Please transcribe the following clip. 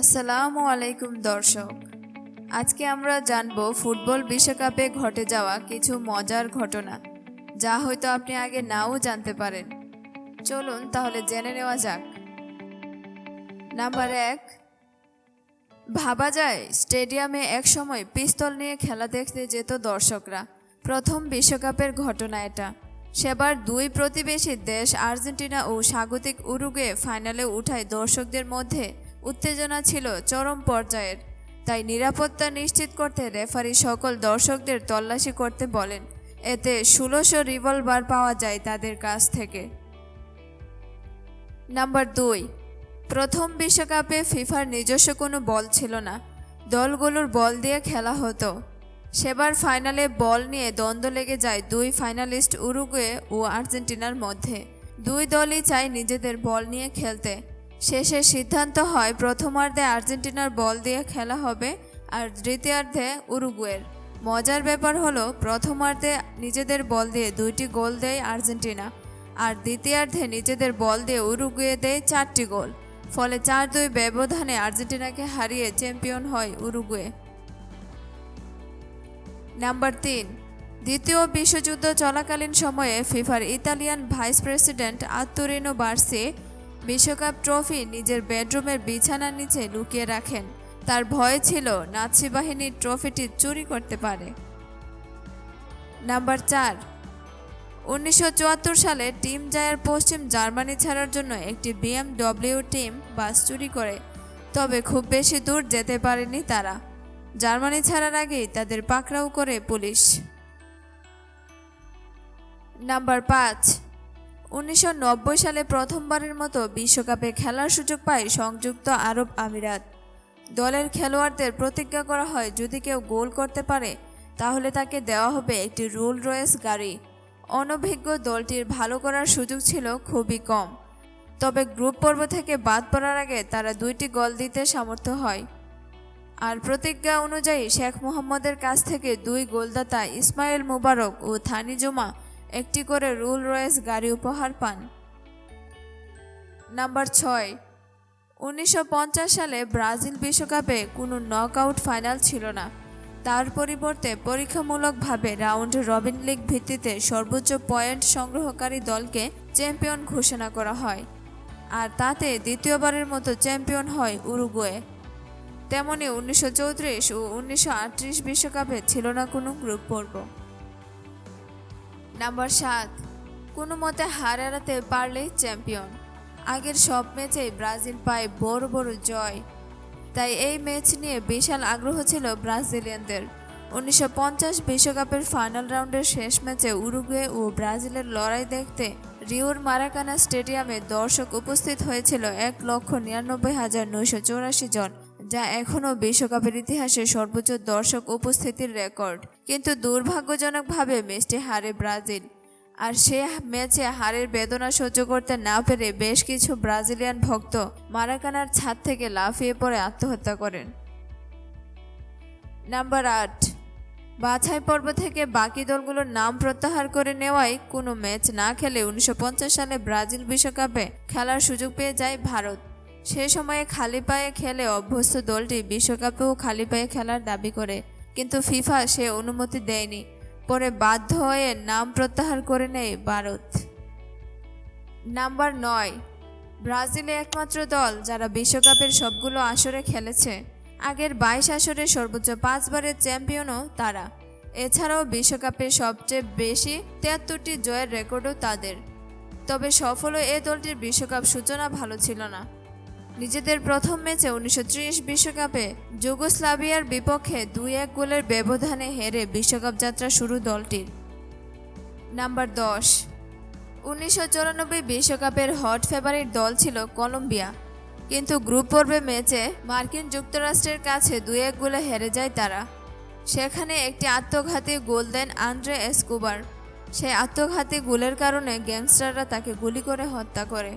আসসালামু আলাইকুম, দর্শক। আজকে আমরা জানব ফুটবল বিশ্বকাপে ঘটে যাওয়া কিছু মজার ঘটনা, যা হয়তো আপনি আগে নাও জানতে পারেন। চলুন তাহলে জেনে নেওয়া যাক। নাম্বার এক, ভাবা যায় স্টেডিয়ামে একসময় পিস্তল নিয়ে খেলা দেখতে যেত দর্শকরা। প্রথম বিশ্বকাপের ঘটনা এটা। সেবার দুই প্রতিবেশী দেশ আর্জেন্টিনা ও স্বাগতিক উরুগে ফাইনালে উঠায় দর্শকদের মধ্যে উত্তেজনা ছিল চরম পর্যায়ের। তাই নিরাপত্তা নিশ্চিত করতে রেফারি সকল দর্শকদের তল্লাশি করতে বলেন। এতে ষোলোশো রিভলভার পাওয়া যায় তাদের কাছ থেকে। নাম্বার দুই। প্রথম বিশ্বকাপে ফিফার নিজস্ব কোনো বল ছিল না। দলগুলোর বল দিয়ে খেলা হতো। সেবার ফাইনালে বল নিয়ে দ্বন্দ্ব লেগে যায় দুই ফাইনালিস্ট উরুগুয়ে ও আর্জেন্টিনার মধ্যে। দুই দলই চায় নিজেদের বল নিয়ে খেলতে। শেষে সিদ্ধান্ত হয় প্রথমার্ধে আর্জেন্টিনার বল দিয়ে খেলা হবে আর দ্বিতীয়ার্ধে উরুগুয়ের। মজার ব্যাপার হলো, প্রথমার্ধে নিজেদের বল দিয়ে দুইটি গোল দেয় আর্জেন্টিনা আর দ্বিতীয়ার্ধে নিজেদের বল দিয়ে উরুগুয়ে দেয় চারটি গোল। ফলে চার দুই ব্যবধানে আর্জেন্টিনাকে হারিয়ে চ্যাম্পিয়ন হয় উরুগুয়ে। নাম্বার তিন। দ্বিতীয় বিশ্বযুদ্ধ চলাকালীন সময়ে ফিফার Italian vice president Ottorino Barassi বিশ্বকাপ ট্রফি নিজের বেডরুমের বিছানার নিচে লুকিয়ে রাখেন। তার ভয় ছিল নাৎসি বাহিনীর ট্রফিটি চুরি করতে পারে। নাম্বার চার। উনিশশো সালে টিম জায়ার পশ্চিম জার্মানি ছাড়ার জন্য একটি বিএমডব্লিউ টিম বাস চুরি করে, তবে খুব বেশি দূর যেতে পারেনি তারা। জার্মানি ছাড়ার আগেই তাদের পাকড়াও করে পুলিশ। নাম্বার পাঁচ। উনিশশো নব্বই সালে প্রথমবারের মতো বিশ্বকাপে খেলার সুযোগ পায় সংযুক্ত আরব আমিরাত। দলের খেলোয়াড়দের প্রতিজ্ঞা করা হয়, যদি কেউ গোল করতে পারে, তাহলে তাকে দেওয়া হবে একটি রোল রয়েস গাড়ি। অনভিজ্ঞ দলটির ভালো করার সুযোগ ছিল খুবই কম। তবে গ্রুপ পর্ব থেকে বাদ পড়ার আগে তারা দুইটি গোল দিতে সামর্থ্য হয়। আর প্রতিজ্ঞা অনুযায়ী শেখ মোহাম্মদের কাছ থেকে দুই গোলদাতা ইসমাইল মুবারক ও থানি জুমা একটি করে রুল রয়েস গাড়ি উপহার পান। নাম্বার ছয়, উনিশশো সালে ব্রাজিল বিশ্বকাপে কোনো নকআউট ফাইনাল ছিল না। তার পরিবর্তে পরীক্ষামূলকভাবে রাউন্ড রবিন লিগ ভিত্তিতে সর্বোচ্চ পয়েন্ট সংগ্রহকারী দলকে চ্যাম্পিয়ন ঘোষণা করা হয় আর তাতে দ্বিতীয়বারের মতো চ্যাম্পিয়ন হয় উরুগুয়ে। তেমনি উনিশশো চৌত্রিশ ও উনিশশো বিশ্বকাপে ছিল না কোনো গ্রুপ পর্ব। নাম্বার সাত, কোনো মতে হার এড়াতে পারলেই চ্যাম্পিয়ন। আগের সব ম্যাচেই ব্রাজিল পায় বড় বড় জয়। তাই এই ম্যাচ নিয়ে বিশাল আগ্রহ ছিল ব্রাজিলিয়ানদের। উনিশশো পঞ্চাশ বিশ্বকাপের ফাইনাল রাউন্ডের শেষ ম্যাচে উরুগুয়ে ও ব্রাজিলের লড়াই দেখতে রিওর মারাকানা স্টেডিয়ামে দর্শক উপস্থিত হয়েছিল এক লক্ষ নিরানব্বই হাজার নয়শো চৌরাশি জন। যা এখনও বিশ্বকাপের ইতিহাসে সর্বোচ্চ দর্শক উপস্থিতির রেকর্ড। কিন্তু দুর্ভাগ্যজনকভাবে ম্যাচটি হারে ব্রাজিল। আর সে ম্যাচে হারের বেদনা সহ্য করতে না পেরে বেশ কিছু ব্রাজিলিয়ান ভক্ত মারাকানার ছাদ থেকে লাফিয়ে পড়ে আত্মহত্যা করেন। নাম্বার আট। বাছাই পর্ব থেকে বাকি দলগুলোর নাম প্রত্যাহার করে নেওয়ায় কোনো ম্যাচ না খেলে উনিশশো পঞ্চাশ সালে ব্রাজিল বিশ্বকাপে খেলার সুযোগ পেয়ে যায় ভারত। সে সময়ে খালি পায়ে খেলে অভ্যস্ত দলটি বিশ্বকাপেও খালি পায়ে খেলার দাবি করে। কিন্তু ফিফা সে অনুমতি দেয়নি। পরে বাধ্য হয়ে নাম প্রত্যাহার করে নেয় ভারত। নাম্বার নয়। ব্রাজিলে একমাত্র দল যারা বিশ্বকাপের সবগুলো আসরে খেলেছে। আগের বাইশ আসরে সর্বোচ্চ পাঁচবারের চ্যাম্পিয়নও তারা। এছাড়াও বিশ্বকাপের সবচেয়ে বেশি তিয়াত্তরটি জয়ের রেকর্ডও তাদের। তবে সফল এ দলটির বিশ্বকাপ সূচনা ভালো ছিল না। নিজেদের প্রথম ম্যাচে উনিশশো বিশ্বকাপে যুগোস্লাভিয়ার বিপক্ষে দুই এক গোলের ব্যবধানে হেরে বিশ্বকাপ যাত্রা শুরু দলটির। নাম্বার দশ। উনিশশো বিশ্বকাপের হট ফেভারিট দল ছিল কলম্বিয়া। কিন্তু গ্রুপ পর্বে ম্যাচে মার্কিন যুক্তরাষ্ট্রের কাছে দুই এক গোলে হেরে যায় তারা। সেখানে একটি আত্মঘাতী গোল দেন আন্দ্রে এসকোবার। সেই আত্মঘাতী গোলের কারণে গ্যাংস্টাররা তাকে গুলি করে হত্যা করে।